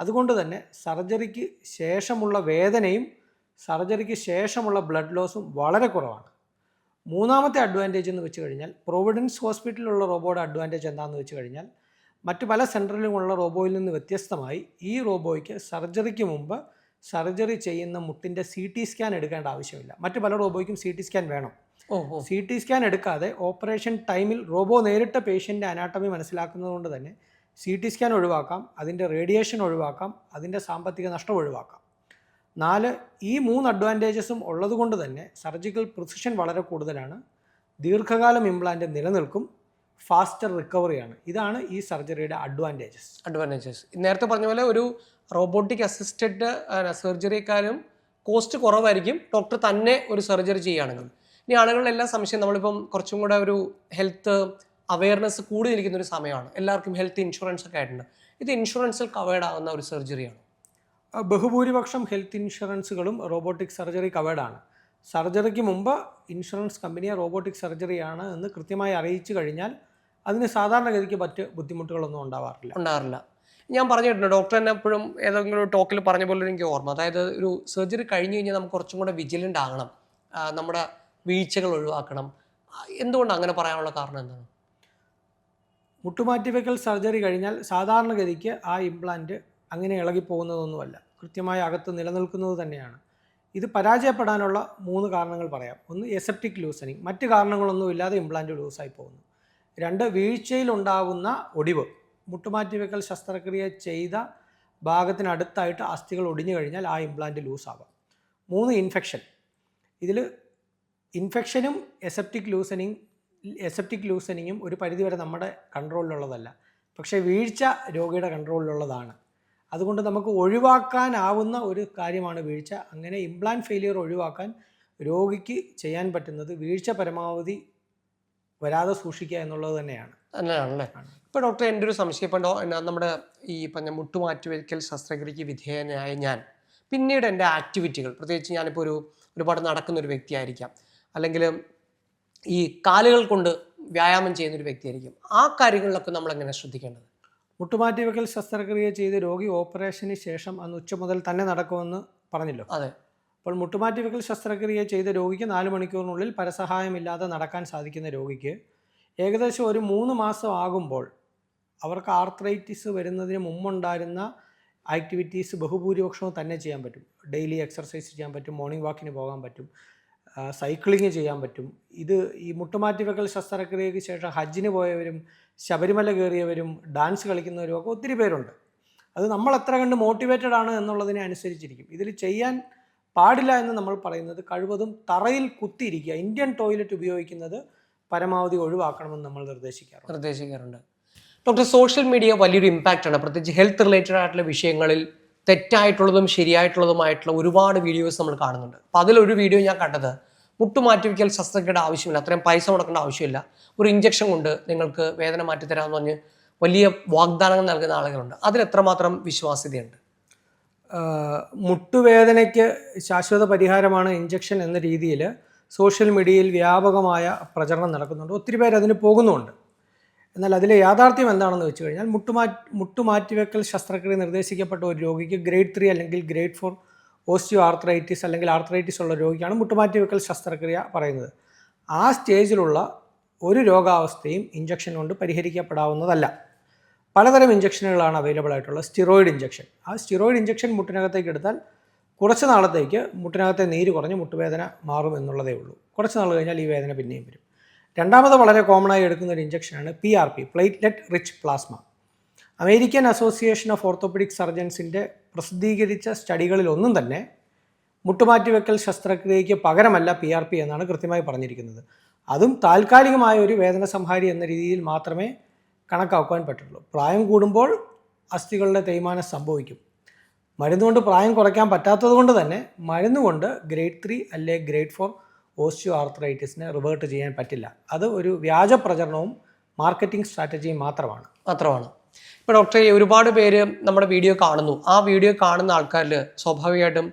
അതുകൊണ്ട് തന്നെ സർജറിക്ക് ശേഷമുള്ള വേദനയും സർജറിക്ക് ശേഷമുള്ള ബ്ലഡ് ലോസും വളരെ കുറവാണ്. മൂന്നാമത്തെ അഡ്വാന്റേജ് എന്ന് വെച്ച് കഴിഞ്ഞാൽ പ്രൊവിഡൻസ് ഹോസ്പിറ്റലിലുള്ള റോബോയുടെ അഡ്വാന്റേജ് എന്താണെന്ന് വെച്ച് കഴിഞ്ഞാൽ മറ്റ് പല സെന്ററിലുമുള്ള റോബോയിൽ നിന്ന് വ്യത്യസ്തമായി ഈ റോബോയ്ക്ക് സർജറിക്ക് മുമ്പ് സർജറി ചെയ്യുന്ന മുട്ടിന്റെ സി ടി സ്കാൻ എടുക്കേണ്ട ആവശ്യമില്ല. മറ്റ് പല റോബോയ്ക്കും സി ടി സ്കാൻ വേണം. സി ടി സ്കാൻ എടുക്കാതെ ഓപ്പറേഷൻ ടൈമിൽ റോബോ നേരിട്ട് പേഷ്യന്റെ അനാട്ടമി മനസ്സിലാക്കുന്നതുകൊണ്ട് തന്നെ സി ടി സ്കാൻ ഒഴിവാക്കാം അതിന്റെ റേഡിയേഷൻ ഒഴിവാക്കാം അതിന്റെ സാമ്പത്തിക നഷ്ടം ഒഴിവാക്കാം. നാല് ഈ മൂന്ന് അഡ്വാന്റേജസും ഉള്ളതുകൊണ്ട് തന്നെ സർജിക്കൽ പ്രിസിഷൻ വളരെ കൂടുതലാണ് ദീർഘകാലം ഇംപ്ലാന്റ് നിലനിൽക്കും ഫാസ്റ്റർ റിക്കവറിയാണ്. ഇതാണ് ഈ സർജറിയുടെ അഡ്വാന്റേജസ്. അഡ്വാന്റേജസ്. നേരത്തെ പറഞ്ഞ പോലെ ഒരു റോബോട്ടിക് അസിസ്റ്റഡ് സർജറിയെക്കാളും കോസ്റ്റ് കുറവായിരിക്കും. ഡോക്ടർ തന്നെ ഒരു സർജറി ചെയ്യുകയാണെങ്കിൽ. ഇനി ആളുകളിലെല്ലാം സംശയം നമ്മളിപ്പം കുറച്ചും കൂടെ ഒരു ഹെൽത്ത് അവയർനെസ് കൂടി നിൽക്കുന്ന ഒരു സമയമാണ്. എല്ലാവർക്കും ഹെൽത്ത് ഇൻഷുറൻസ് ഒക്കെ ആയിട്ടുണ്ട്. ഇത് ഇൻഷുറൻസിൽ കവേഡ് ആകുന്ന ഒരു സർജറിയാണ് ബഹുഭൂരിപക്ഷം ഹെൽത്ത് ഇൻഷുറൻസുകളും റോബോട്ടിക് സർജറി കവേഡാണ് സർജറിക്ക് മുമ്പ് ഇൻഷുറൻസ് കമ്പനിയെ റോബോട്ടിക് സർജറിയാണ് എന്ന് കൃത്യമായി അറിയിച്ചു കഴിഞ്ഞാൽ അതിന് സാധാരണഗതിക്ക് മറ്റ് ബുദ്ധിമുട്ടുകളൊന്നും ഉണ്ടാവാറില്ല. ഉണ്ടാവാറില്ല. ഞാൻ പറഞ്ഞിട്ടുണ്ട് ഡോക്ടർ തന്നെ എപ്പോഴും ഏതെങ്കിലും ഒരു ടോക്കിൽ പറഞ്ഞ പോലെ എനിക്ക് ഓർമ്മ. അതായത് ഒരു സർജറി കഴിഞ്ഞ് കഴിഞ്ഞാൽ നമുക്ക് കുറച്ചും കൂടെ വിജിലന്റ് ആകണം. നമ്മുടെ വീഴ്ചകൾ ഒഴിവാക്കണം. എന്തുകൊണ്ട് അങ്ങനെ പറയാനുള്ള കാരണം എന്താണ്? മുട്ടുമാറ്റിവെക്കൽ സർജറി കഴിഞ്ഞാൽ സാധാരണഗതിക്ക് ആ ഇംപ്ലാന്റ് അങ്ങനെ ഇളകിപ്പോകുന്നതൊന്നുമല്ല. കൃത്യമായി അകത്ത് നിലനിൽക്കുന്നത് തന്നെയാണ്. ഇത് പരാജയപ്പെടാനുള്ള മൂന്ന് കാരണങ്ങൾ പറയാം. ഒന്ന് എസെപ്റ്റിക് ലൂസനിങ് മറ്റ് കാരണങ്ങളൊന്നുമില്ലാതെ ഇംപ്ലാന്റ് ലൂസായി പോകുന്നു. രണ്ട് വീഴ്ചയിലുണ്ടാകുന്ന ഒടിവ്. മുട്ടുമാറ്റിവെക്കൽ ശസ്ത്രക്രിയ ചെയ്ത ഭാഗത്തിനടുത്തായിട്ട് അസ്ഥികൾ ഒടിഞ്ഞു കഴിഞ്ഞാൽ ആ ഇംപ്ലാന്റ് ലൂസാവാം മൂന്ന് ഇൻഫെക്ഷൻ ഇതിൽ ഇൻഫെക്ഷനും എസെപ്റ്റിക് ലൂസനിങ് എസെപ്റ്റിക് ലൂസനിങ്ങും ഒരു പരിധിവരെ നമ്മുടെ കൺട്രോളിലുള്ളതല്ല പക്ഷേ വീഴ്ച രോഗിയുടെ കൺട്രോളിലുള്ളതാണ് അതുകൊണ്ട് നമുക്ക് ഒഴിവാക്കാനാവുന്ന ഒരു കാര്യമാണ് വീഴ്ച. അങ്ങനെ ഇംപ്ലാന്റ് ഫെയിലിയർ ഒഴിവാക്കാൻ രോഗിക്ക് ചെയ്യാൻ പറ്റുന്നത് വീഴ്ച പരമാവധി വരാതെ സൂക്ഷിക്കുക എന്നുള്ളത് തന്നെയാണ്. തന്നെയാണല്ലേ? ഇപ്പോൾ ഡോക്ടർ എന്റെ ഒരു സംശയം ഇപ്പം നമ്മുടെ ഈ പറഞ്ഞ മുട്ടുമാറ്റിവെക്കൽ ശസ്ത്രക്രിയയ്ക്ക് വിധേയനായ ഞാൻ പിന്നീട് എന്റെ ആക്ടിവിറ്റികൾ പ്രത്യേകിച്ച് ഞാനിപ്പോൾ ഒരു ഒരുപാട് നടക്കുന്ന ഒരു വ്യക്തിയായിരിക്കാം. അല്ലെങ്കിൽ ഈ കാലുകൾ കൊണ്ട് വ്യായാമം ചെയ്യുന്ന ഒരു വ്യക്തിയായിരിക്കും. ആ കാര്യങ്ങളിലൊക്കെ നമ്മൾ എങ്ങനെ ശ്രദ്ധിക്കേണ്ടത്? മുട്ടുമാറ്റിവെക്കൽ ശസ്ത്രക്രിയ ചെയ്ത് രോഗി ഓപ്പറേഷന് ശേഷം അന്ന് ഉച്ച മുതൽ തന്നെ നടക്കുമെന്ന് പറഞ്ഞല്ലോ. അതെ. അപ്പോൾ മുട്ടുമാറ്റിവെക്കൽ ശസ്ത്രക്രിയ ചെയ്ത രോഗിക്ക് നാല് മണിക്കൂറിനുള്ളിൽ പരസഹായമില്ലാതെ നടക്കാൻ സാധിക്കുന്ന രോഗിക്ക് ഏകദേശം ഒരു മൂന്ന് മാസം ആകുമ്പോൾ അവർക്ക് ആർത്രൈറ്റിസ് വരുന്നതിന് മുമ്പുണ്ടായിരുന്ന ആക്ടിവിറ്റീസ് ബഹുഭൂരിപക്ഷവും തന്നെ ചെയ്യാൻ പറ്റും. ഡെയിലി എക്സർസൈസ് ചെയ്യാൻ പറ്റും മോർണിംഗ് വാക്കിന് പോകാൻ പറ്റും. സൈക്ലിങ് ചെയ്യാൻ പറ്റും. ഇത് ഈ മുട്ടുമാറ്റിവെക്കൽ ശസ്ത്രക്രിയയ്ക്ക് ശേഷം ഹജ്ജിന് പോയവരും ശബരിമല കയറിയവരും ഡാൻസ് കളിക്കുന്നവരും ഒക്കെ ഒത്തിരി പേരുണ്ട്. അത് നമ്മൾ എത്ര കണ്ട് മോട്ടിവേറ്റഡ് ആണ് എന്നുള്ളതിനെ അനുസരിച്ചിരിക്കും. ഇതിൽ ചെയ്യാൻ പാടില്ല എന്ന് നമ്മൾ പറയുന്നത് കഴിവതും തറയിൽ കുത്തിയിരിക്കുക. ഇന്ത്യൻ ടോയ്ലറ്റ് ഉപയോഗിക്കുന്നത് പരമാവധി ഒഴിവാക്കണമെന്ന് നമ്മൾ നിർദ്ദേശിക്കാറുണ്ട്. നിർദ്ദേശിക്കാറുണ്ട്. ഡോക്ടർ സോഷ്യൽ മീഡിയ വലിയൊരു ഇമ്പാക്റ്റ് ആണ്. പ്രത്യേകിച്ച് ഹെൽത്ത് റിലേറ്റഡ് ആയിട്ടുള്ള വിഷയങ്ങളിൽ തെറ്റായിട്ടുള്ളതും ശരിയായിട്ടുള്ളതുമായിട്ടുള്ള ഒരുപാട് വീഡിയോസ് നമ്മൾ കാണുന്നുണ്ട്. അപ്പോൾ അതിലൊരു വീഡിയോ ഞാൻ കണ്ടത് മുട്ടുമാറ്റിവെക്കൽ ശസ്ത്രക്രിയയുടെ ആവശ്യമില്ല. അത്രയും പൈസ മുടക്കേണ്ട ആവശ്യമില്ല. ഒരു ഇഞ്ചക്ഷൻ കൊണ്ട് നിങ്ങൾക്ക് വേദന മാറ്റി മാറ്റിത്തരാമെന്ന് പറഞ്ഞ് വലിയ വാഗ്ദാനങ്ങൾ നൽകുന്ന ആളുകളുണ്ട്. അതിൽ എത്രമാത്രം വിശ്വാസ്യതയുണ്ട്? മുട്ടുവേദനയ്ക്ക് ശാശ്വത പരിഹാരമാണ് ഇഞ്ചക്ഷൻ എന്ന രീതിയിൽ സോഷ്യൽ മീഡിയയിൽ വ്യാപകമായ പ്രചരണം നടക്കുന്നുണ്ട്. ഒത്തിരി പേര് അതിന് പോകുന്നുമുണ്ട്. എന്നാൽ അതിലെ യാഥാർത്ഥ്യം എന്താണെന്ന് വെച്ച് കഴിഞ്ഞാൽ മുട്ടുമാ മുട്ടുമാറ്റിവെക്കൽ ശസ്ത്രക്രിയ നിർദ്ദേശിക്കപ്പെട്ട ഒരു രോഗിക്ക് ഗ്രേഡ് ത്രീ അല്ലെങ്കിൽ ഗ്രേഡ് ഫോർ ഓസ്റ്റിയോ ആർത്രൈറ്റിസ് അല്ലെങ്കിൽ ആർത്രൈറ്റിസ് ഉള്ള രോഗിക്കാണ് മുട്ടുമാറ്റിവെക്കൽ ശസ്ത്രക്രിയ പറയുന്നത്. ആ സ്റ്റേജിലുള്ള ഒരു രോഗാവസ്ഥയും ഇഞ്ചക്ഷൻ കൊണ്ട് പരിഹരിക്കപ്പെടാവുന്നതല്ല. പലതരം ഇഞ്ചക്ഷനുകളാണ് അവൈലബിൾ ആയിട്ടുള്ളത് സ്റ്റിറോയിഡ് ഇഞ്ചക്ഷൻ ആ സ്റ്റിറോയിഡ് ഇഞ്ചക്ഷൻ മുട്ടിനകത്തേക്ക് എടുത്താൽ കുറച്ച് നാളത്തേക്ക് മുട്ടിനകത്തെ നീര് കുറഞ്ഞ് മുട്ടുവേദന മാറും എന്നുള്ളതേ ഉള്ളൂ. കുറച്ച് നാൾ കഴിഞ്ഞാൽ ഈ വേദന പിന്നെയും വരും. രണ്ടാമത് വളരെ കോമൺ ആയി എടുക്കുന്ന ഒരു ഇഞ്ചക്ഷനാണ് P R P platelet rich plasma American association of orthopaedic സർജൻസിന്റെ പ്രസിദ്ധീകരിച്ച സ്റ്റഡികളിൽ ഒന്നും തന്നെ മുട്ടുമാറ്റിവെക്കൽ ശസ്ത്രക്രിയയ്ക്ക് പകരമല്ല പി ആർ പി എന്നാണ് കൃത്യമായി പറഞ്ഞിരിക്കുന്നത്. അതും താൽക്കാലികമായ ഒരു വേദന സംഹാരി എന്ന രീതിയിൽ മാത്രമേ കണക്കാക്കുവാൻ പറ്റുള്ളൂ. പ്രായം കൂടുമ്പോൾ അസ്ഥികളുടെ തേയ്മാനം സംഭവിക്കും. മരുന്നുകൊണ്ട് പ്രായം കുറയ്ക്കാൻ പറ്റാത്തത് കൊണ്ട് തന്നെ മരുന്നുകൊണ്ട് ഗ്രേഡ് ത്രീ അല്ലെ ഗ്രേഡ് ഫോർ ഓസ്റ്റിയോ ആർത്രൈറ്റിസിനെ റിവേർട്ട് ചെയ്യാൻ പറ്റില്ല. അത് ഒരു വ്യാജ പ്രചരണവും മാർക്കറ്റിംഗ് സ്ട്രാറ്റജിയും മാത്രമാണ്. മാത്രമാണ്. ഇപ്പോൾ ഡോക്ടറെ ഒരുപാട് പേര് നമ്മുടെ വീഡിയോ കാണുന്നു. ആ വീഡിയോ കാണുന്ന ആൾക്കാരിൽ സ്വാഭാവികമായിട്ടും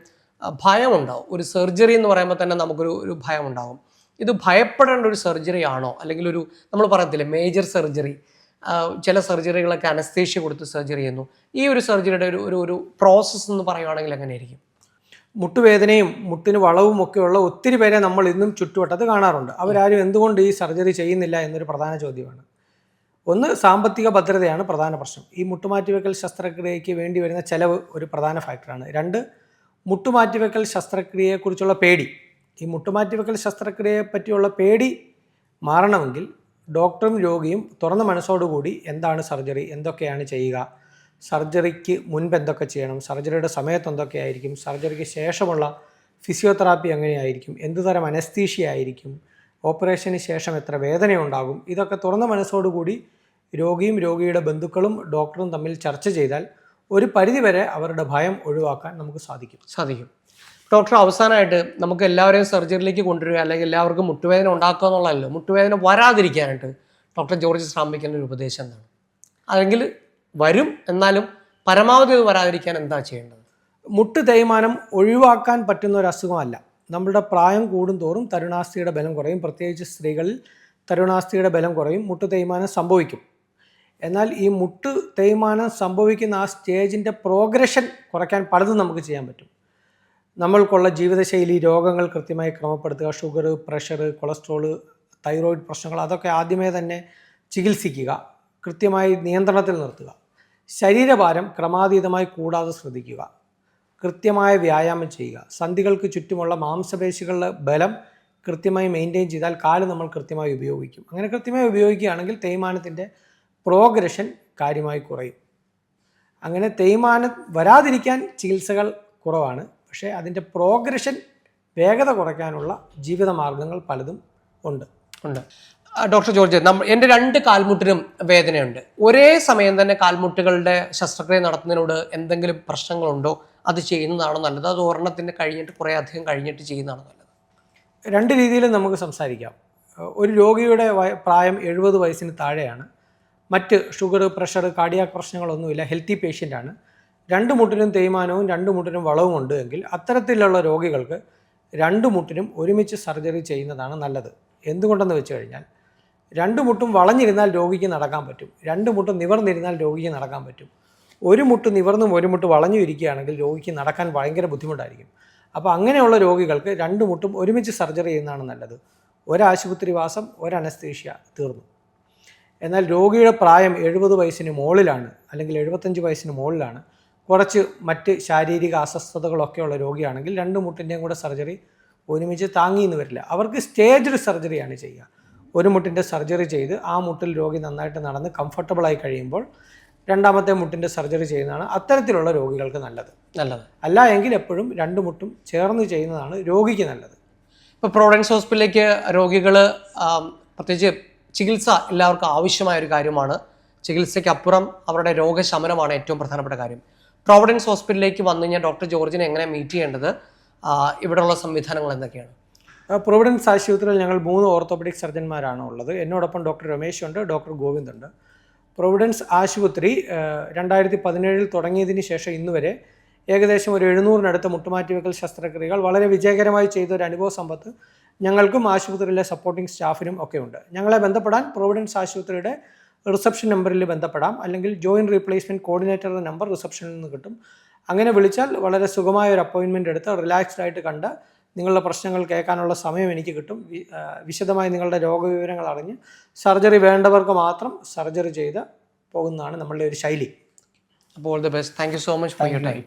ഭയമുണ്ടാവും. ഒരു സർജറി എന്ന് പറയുമ്പോൾ തന്നെ നമുക്കൊരു ഒരു ഭയം ഉണ്ടാകും ഇത് ഭയപ്പെടേണ്ട ഒരു സർജറി ആണോ? അല്ലെങ്കിൽ ഒരു നമ്മൾ പറയത്തില്ലേ മേജർ സർജറി ചില സർജറികളൊക്കെ അനസ്തേഷ്യ കൊടുത്ത് സർജറി ചെയ്യുന്നു. ഈ ഒരു സർജറിയുടെ ഒരു ഒരു ഒരു പ്രോസസ്സ് എന്ന് പറയുവാണെങ്കിൽ എങ്ങനെയായിരിക്കും? മുട്ടുവേദനയും മുട്ടിന് വളവും ഒക്കെയുള്ള ഒത്തിരി പേരെ നമ്മൾ ഇന്നും ചുറ്റുവട്ടത്ത് കാണാറുണ്ട്. അവരാരും എന്തുകൊണ്ട് ഈ സർജറി ചെയ്യുന്നില്ല എന്നൊരു പ്രധാന ചോദ്യമാണ്. ഒന്ന് സാമ്പത്തിക ഭദ്രതയാണ് പ്രധാന പ്രശ്നം. ഈ മുട്ടുമാറ്റിവെക്കൽ ശസ്ത്രക്രിയയ്ക്ക് വേണ്ടി വരുന്ന ചെലവ് ഒരു പ്രധാന ഫാക്ടറാണ്. രണ്ട് മുട്ടുമാറ്റിവെക്കൽ ശസ്ത്രക്രിയയെക്കുറിച്ചുള്ള പേടി. ഈ മുട്ടുമാറ്റിവെക്കൽ ശസ്ത്രക്രിയയെ പറ്റിയുള്ള പേടി മാറണമെങ്കിൽ ഡോക്ടറും രോഗിയും തുറന്ന മനസ്സോടുകൂടി എന്താണ് സർജറി എന്തൊക്കെയാണ് ചെയ്യുക? സർജറിക്ക് മുൻപ് എന്തൊക്കെ ചെയ്യണം? സർജറിയുടെ സമയത്ത് എന്തൊക്കെയായിരിക്കും സർജറിക്ക് ശേഷമുള്ള ഫിസിയോതെറാപ്പി എങ്ങനെയായിരിക്കും എന്ത് തരം അനസ്തീഷ്യ ആയിരിക്കും? ഓപ്പറേഷന് ശേഷം എത്ര വേദനയുണ്ടാകും? ഇതൊക്കെ തുറന്ന മനസ്സോടുകൂടി രോഗിയും രോഗിയുടെ ബന്ധുക്കളും ഡോക്ടറും തമ്മിൽ ചർച്ച ചെയ്താൽ ഒരു പരിധിവരെ അവരുടെ ഭയം ഒഴിവാക്കാൻ നമുക്ക് സാധിക്കും. സാധിക്കും. ഡോക്ടർ അവസാനമായിട്ട് നമുക്ക് എല്ലാവരെയും സർജറിയിലേക്ക് കൊണ്ടുവരിക അല്ലെങ്കിൽ എല്ലാവർക്കും മുട്ടുവേദന ഉണ്ടാക്കുക എന്നുള്ളതല്ലോ മുട്ടുവേദന വരാതിരിക്കാനായിട്ട് ഡോക്ടർ ജോർജ് ശ്രാമ്പിക്കുന്ന ഒരു ഉപദേശം എന്താണ്? അല്ലെങ്കിൽ വരും എന്നാലും പരമാവധി അത് വരാതിരിക്കാൻ എന്താ ചെയ്യേണ്ടത്? മുട്ട് തേയ്മാനം ഒഴിവാക്കാൻ പറ്റുന്ന ഒരു അസുഖമല്ല നമ്മളുടെ പ്രായം കൂടുന്തോറും തരുണാസ്ഥിയുടെ ബലം കുറയും. പ്രത്യേകിച്ച് സ്ത്രീകളിൽ തരുണാസ്ഥിയുടെ ബലം കുറയും. മുട്ട് തേയ്മാനം സംഭവിക്കും. എന്നാൽ ഈ മുട്ട് തേയ്മാനം സംഭവിക്കുന്ന ആ സ്റ്റേജിന്റെ പ്രോഗ്രഷൻ കുറയ്ക്കാൻ പലതും നമുക്ക് ചെയ്യാൻ പറ്റും. നമ്മൾക്കുള്ള ജീവിതശൈലി രോഗങ്ങൾ കൃത്യമായി ക്രമപ്പെടുത്തുക ഷുഗർ പ്രഷർ കൊളസ്ട്രോൾ തൈറോയിഡ് പ്രശ്നങ്ങൾ അതൊക്കെ ആദ്യമേ തന്നെ ചികിത്സിക്കുക കൃത്യമായി നിയന്ത്രണത്തിൽ നിർത്തുക. ശരീരഭാരം ക്രമാതീതമായി കൂടാതെ ശ്രദ്ധിക്കുക. കൃത്യമായ വ്യായാമം ചെയ്യുക. സന്ധികൾക്ക് ചുറ്റുമുള്ള മാംസപേശികളുടെ ബലം കൃത്യമായി മെയിന്റെയിൻ ചെയ്താൽ കാൽ നമ്മൾ കൃത്യമായി ഉപയോഗിക്കും. അങ്ങനെ കൃത്യമായി ഉപയോഗിക്കുകയാണെങ്കിൽ തേയ്മാനത്തിന്റെ പ്രോഗ്രഷൻ കാര്യമായി കുറയും. അങ്ങനെ തേയ്മാനം വരാതിരിക്കാൻ ചികിത്സകൾ കുറവാണ്. പക്ഷേ അതിന്റെ പ്രോഗ്രഷൻ വേഗത കുറയ്ക്കാനുള്ള ജീവിത മാർഗങ്ങൾ പലതും ഉണ്ട്. ഉണ്ട്. ഡോക്ടർ ജോർജ് നമ്മ എന്റെ രണ്ട് കാൽമുട്ടിനും വേദനയുണ്ട്. ഒരേ സമയം തന്നെ കാൽമുട്ടുകളുടെ ശസ്ത്രക്രിയ നടത്തുന്നതിനോട് എന്തെങ്കിലും പ്രശ്നങ്ങളുണ്ടോ? അത് ചെയ്യുന്നതാണോ നല്ലത്? അത് ഒരെണ്ണത്തിന് കഴിഞ്ഞിട്ട് കുറേ അധികം കഴിഞ്ഞിട്ട് ചെയ്യുന്നതാണോ നല്ലത്? രണ്ട് രീതിയിലും നമുക്ക് സംസാരിക്കാം. ഒരു രോഗിയുടെ പ്രായം എഴുപത് വയസ്സിന് താഴെയാണ്. മറ്റ് ഷുഗർ പ്രഷർ കാർഡിയാക് പ്രശ്നങ്ങളൊന്നുമില്ല. ഹെൽത്തി പേഷ്യന്റാണ്. രണ്ട് മുട്ടിനും തേയ്മാനവും രണ്ട് മുട്ടിനും വളവും ഉണ്ട് എങ്കിൽ അത്തരത്തിലുള്ള രോഗികൾക്ക് രണ്ട് മുട്ടിനും ഒരുമിച്ച് സർജറി ചെയ്യുന്നതാണ് നല്ലത്. എന്തുകൊണ്ടെന്ന് വെച്ച് കഴിഞ്ഞാൽ രണ്ട് മുട്ടും വളഞ്ഞിരുന്നാൽ രോഗിക്ക് നടക്കാൻ പറ്റും. രണ്ട് മുട്ടും നിവർന്നിരുന്നാൽ രോഗിക്ക് നടക്കാൻ പറ്റും. ഒരു മുട്ട് നിവർന്നും ഒരു മുട്ട് വളഞ്ഞു ഇരിക്കുകയാണെങ്കിൽ രോഗിക്ക് നടക്കാൻ ഭയങ്കര ബുദ്ധിമുട്ടായിരിക്കും. അപ്പോൾ അങ്ങനെയുള്ള രോഗികൾക്ക് രണ്ട് മുട്ടും ഒരുമിച്ച് സർജറി ചെയ്യുന്നതാണ് നല്ലത്. ഒരാശുപത്രി വാസം ഒരു അനസ്തീഷ്യ തീർന്നു. എന്നാൽ രോഗിയുടെ പ്രായം എഴുപത് വയസ്സിന് മുകളിലാണ് അല്ലെങ്കിൽ എഴുപത്തഞ്ച് വയസ്സിന് മുകളിലാണ്. കുറച്ച് മറ്റ് ശാരീരിക അസ്വസ്ഥതകളൊക്കെ ഉള്ള രോഗിയാണെങ്കിൽ രണ്ട് മുട്ടിന്റെയും കൂടെ സർജറി ഒരുമിച്ച് താങ്ങിയെന്ന് വരില്ല. അവർക്ക് സ്റ്റേജ്ഡ് സർജറിയാണ് ചെയ്യുക. ഒരു മുട്ടിന്റെ സർജറി ചെയ്ത് ആ മുട്ടിൽ രോഗി നന്നായിട്ട് നടന്ന് കംഫർട്ടബിളായി കഴിയുമ്പോൾ രണ്ടാമത്തെ മുട്ടിന്റെ സർജറി ചെയ്യുന്നതാണ് അത്തരത്തിലുള്ള രോഗികൾക്ക് നല്ലത്. നല്ലത്. അല്ല എങ്കിൽ എപ്പോഴും രണ്ട് മുട്ടും ചേർന്ന് ചെയ്യുന്നതാണ് രോഗിക്ക് നല്ലത്. ഇപ്പോൾ പ്രോവിഡൻസ് ഹോസ്പിറ്റലിലേക്ക് രോഗികൾ പ്രത്യേകിച്ച് ചികിത്സ എല്ലാവർക്കും ആവശ്യമായ ഒരു കാര്യമാണ്. ചികിത്സയ്ക്കപ്പുറം അവരുടെ രോഗശമനമാണ് ഏറ്റവും പ്രധാനപ്പെട്ട കാര്യം. പ്രോവിഡൻസ് ഹോസ്പിറ്റലിലേക്ക് വന്നു കഴിഞ്ഞാൽ ഡോക്ടർ ജോർജിനെ എങ്ങനെ മീറ്റ് ചെയ്യേണ്ടത്? ഇവിടെയുള്ള സംവിധാനങ്ങൾ എന്തൊക്കെയാണ്? പ്രൊവിഡൻസ് ആശുപത്രിയിൽ ഞങ്ങൾ മൂന്ന് ഓർത്തോപെഡിക് സർജന്മാരാണ് ഉള്ളത്. എന്നോടൊപ്പം ഡോക്ടർ രമേശ് ഉണ്ട് ഡോക്ടർ ഗോവിന്ദ് ഉണ്ട്. പ്രൊവിഡൻസ് ആശുപത്രി രണ്ടായിരത്തി പതിനേഴിൽ തുടങ്ങിയതിന് ശേഷം ഇന്ന് വരെ ഏകദേശം ഒരു എഴുന്നൂറിനടുത്ത് മുട്ടുമാറ്റിവെക്കൽ ശസ്ത്രക്രിയകൾ വളരെ വിജയകരമായി ചെയ്ത ഒരു അനുഭവ സമ്പത്ത് ഞങ്ങൾക്കും ആശുപത്രിയിലെ സപ്പോർട്ടിംഗ് സ്റ്റാഫിനും ഒക്കെ ഉണ്ട് ഞങ്ങളെ ബന്ധപ്പെടാൻ പ്രൊവിഡൻസ് ആശുപത്രിയുടെ റിസപ്ഷൻ നമ്പറിൽ ബന്ധപ്പെടാം. അല്ലെങ്കിൽ ജോയിൻ റീപ്ലേസ്മെന്റ് കോർഡിനേറ്ററുടെ നമ്പർ റിസപ്ഷനിൽ നിന്ന് കിട്ടും. അങ്ങനെ വിളിച്ചാൽ വളരെ സുഖമായ ഒരു അപ്പോയിൻമെന്റ് എടുത്ത് റിലാക്സ്ഡ് ആയിട്ട് കണ്ട് നിങ്ങളുടെ പ്രശ്നങ്ങൾ കേൾക്കാനുള്ള സമയം എനിക്ക് കിട്ടും. വിശദമായി നിങ്ങളുടെ രോഗവിവരങ്ങൾ അറിഞ്ഞ് സർജറി വേണ്ടവർക്ക് മാത്രം സർജറി ചെയ്ത് പോകുന്നതാണ് നമ്മളുടെ ഒരു ശൈലി. അപ്പോൾ all the best thank you so much for your time